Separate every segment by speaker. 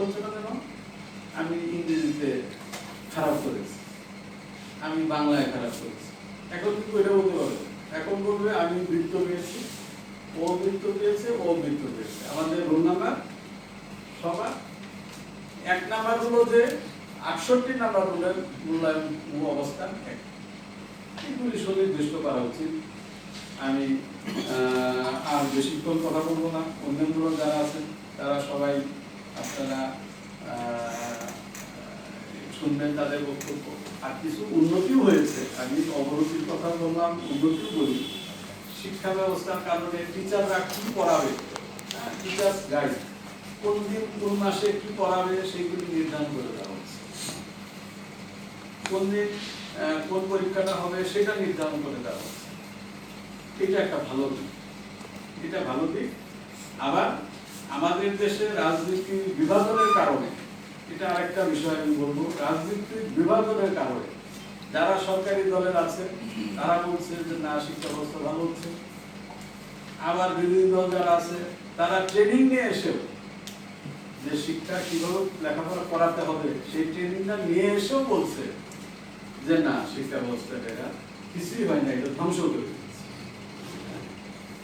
Speaker 1: হচ্ছে না কেন আমি ইংরেজিতে খারাপ করেছি। আমি বাংলায় খারাপ করেছি। এখন কিন্তু এটা বলতে পারবে এখন বলবে আমি বৃত্ত পেয়েছি, ও বৃত্ত পেয়েছে, ও বৃত্ত পেয়েছে। আমাদের রোল নাম্বার? সবার? এক নাম্বার হলো যে আটষট্টি নাম্বার রোলের মূল্যায়ন অবস্থান এক। এগুলি সুনির্দিষ্ট করা উচিত। আমি আর বেশিক্ষণ কথা বলব না। অন্যান্য যারা আছেন, তারা সবাই আপনারা শুনবেন তাদের বক্তব্য। আর কিছু উন্নতিও হয়েছে। আমি অবনতির কথা বললাম, উন্নতিও বলি। শিক্ষা ব্যবস্থার কারণে টিচাররা কি পড়াবে? টিচার্স গাইড কোন দিন, কোন মাসে কি পড়াবে সেগুলি নির্ধারণ করে দেওয়া হচ্ছে। কোন দিন কোন পরীক্ষাটা হবে সেটা নির্ধারণ করে দেওয়া হচ্ছে। এটা একটা ভালো দিক। এটা ভালো দিক। আবার আমাদের দেশে রাজনীতি বিভাজনের কারণে, এটা আরেকটা বিষয় আমি বলব রাজনীতির বিভাজনের কারণে যারা সরকারি দলের আছে, তারা বলছে যে না শিক্ষা ব্যবস্থা ভালো হচ্ছে। আবার বিরোধী দল যারা আছে, তারা ট্রেনিং নিয়ে এসেও যে শিক্ষা কীভাবে লেখাপড়া করাতে হবে, সেই ট্রেনিংটা নিয়ে এসেও বলছে যে না শিক্ষা ব্যবস্থাটা এটা কিছুই হয় না, এটা ধ্বংস করে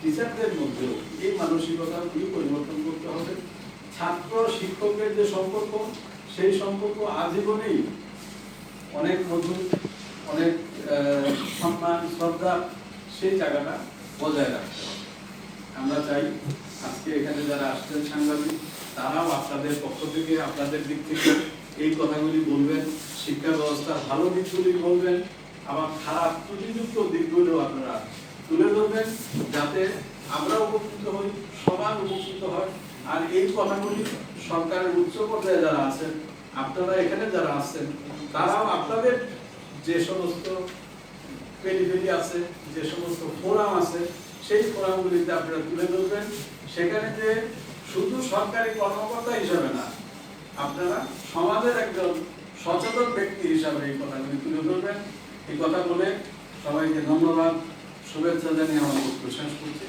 Speaker 1: টিচারদের মধ্যেও এই মানসিকতাগুলি পরিবর্তন হবে ছাত্র শিক্ষকের যে সম্পর্ক, সেই সম্পর্ক আজীবনেই অনেক মধুর, অনেক সম্মান, শ্রদ্ধা, সেই জায়গাটা বজায় রাখতে আমরা চাই আজকে এখানে যারা আসছেন সাংবাদিক, তারাও আপনাদের পক্ষ থেকে, আপনাদের দিক থেকে এই কথাগুলি বলবেন, শিক্ষা ব্যবস্থার ভালো দিকগুলি বলবেন, আবার খারাপ ত্রুটিযুক্ত দিকগুলো আপনারা তুলে ধরবেন, যাতে আমরা উপকৃত হই, সবার উপকৃত হয়। আর এই কথাগুলি সরকারের উচ্চ পর্যায়ে যারা আছেন, আপনারা এখানে যারা আছেন তারাও আপনাদের যে সমস্ত পেরিফেরি আছে, যে সমস্ত ফোরাম আছে, সেই ফোরামগুলিতে আপনারা তুলে ধরবেন। সেখানে যে শুধু সরকারি কর্মকর্তা হিসাবে না, আপনারা সমাজের একজন সচেতন ব্যক্তি হিসাবে এই কথাগুলি তুলে ধরবেন। এই কথা বলে সবাইকে ধন্যবাদ। শুভেচ্ছা জানিয়ে আমার বক্তব্য শেষ করছি।